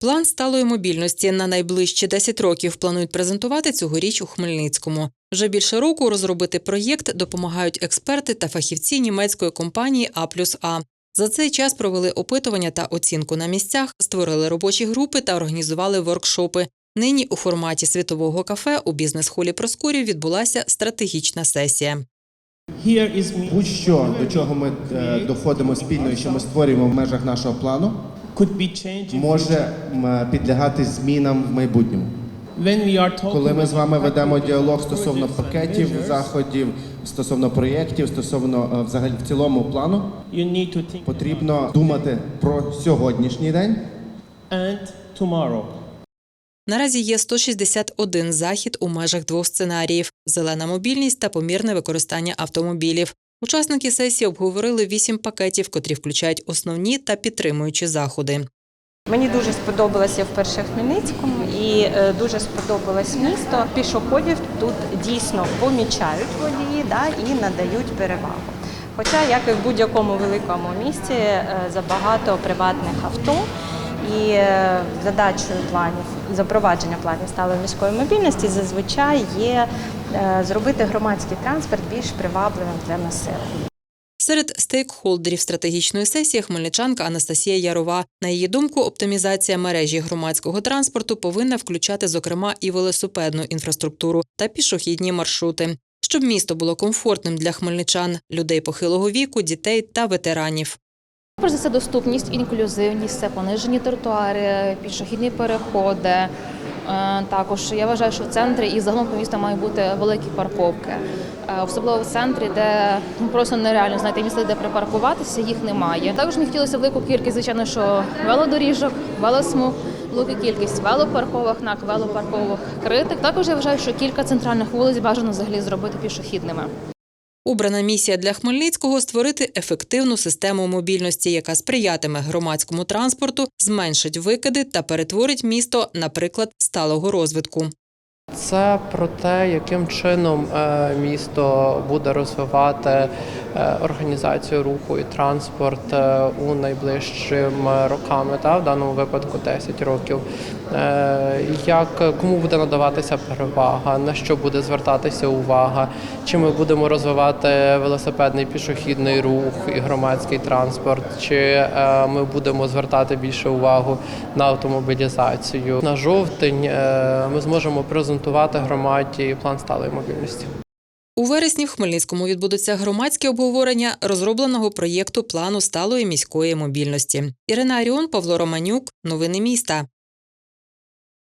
План сталої мобільності на найближчі 10 років планують презентувати цьогоріч у Хмельницькому. Вже більше року розробити проєкт допомагають експерти та фахівці німецької компанії А А. За цей час провели опитування та оцінку на місцях, створили робочі групи та організували воркшопи. Нині у форматі світового кафе у бізнес-холі Проскурів відбулася стратегічна сесія. Будь-що, до чого ми е, доходимо спільно і що ми створюємо в межах нашого плану, Could be changed in може м, підлягати змінам в майбутньому. when we are talking Коли ми з вами about ведемо діалог projects стосовно and пакетів, measures, заходів, стосовно проєктів, стосовно е, взагалі в цілому плану, you need to think потрібно думати про сьогоднішній день. and tomorrow. Наразі є 161 захід у межах двох сценаріїв: зелена мобільність та помірне використання автомобілів. Учасники сесії обговорили вісім пакетів, котрі включають основні та підтримуючі заходи. Мені дуже сподобалося вперше в Хмельницькому і е, дуже сподобалось місто. Пішоходів тут дійсно помічають водії да, і надають перевагу. Хоча, як і в будь-якому великому місті, е, забагато приватних авто і е, задачею планів запровадження планів сталої міської мобільності зазвичай є зробити громадський транспорт більш привабливим для населення. Серед стейкхолдерів стратегічної сесії хмельничанка Анастасія Ярова. На її думку, оптимізація мережі громадського транспорту повинна включати, зокрема, і велосипедну інфраструктуру та пішохідні маршрути, щоб місто було комфортним для хмельничан, людей похилого віку, дітей та ветеранів. Перш за все, доступність, інклюзивність, це понижені тротуари, пішохідні переходи. Е, Також я вважаю, що в центрі і загалом по місту мають бути великі парковки. Е, Особливо в центрі, де ну, просто нереально знайти місце, де припаркуватися, їх немає. Також мені хотілося велику кількість, звичайно, що велодоріжок, велосмуг, велика кількість велопарковок, нак велопарковок критик. Також я вважаю, що кілька центральних вулиць бажано взагалі зробити пішохідними. Обрана місія для Хмельницького створити ефективну систему мобільності, яка сприятиме громадському транспорту, зменшить викиди та перетворить місто наприклад, сталого розвитку. Це про те, яким чином е, місто буде розвивати е, організацію руху і транспорт е, у найближчими роками, та в даному випадку 10 років. Як кому буде надаватися перевага, на що буде звертатися увага, чи ми будемо розвивати велосипедний пішохідний рух і громадський транспорт, чи ми будемо звертати більше увагу на автомобілізацію. На жовтень ми зможемо презентувати громаді план сталої мобільності. У вересні в Хмельницькому відбудуться громадські обговорення розробленого проєкту плану сталої міської мобільності. Ірина Аріон, Павло Романюк. Новини міста.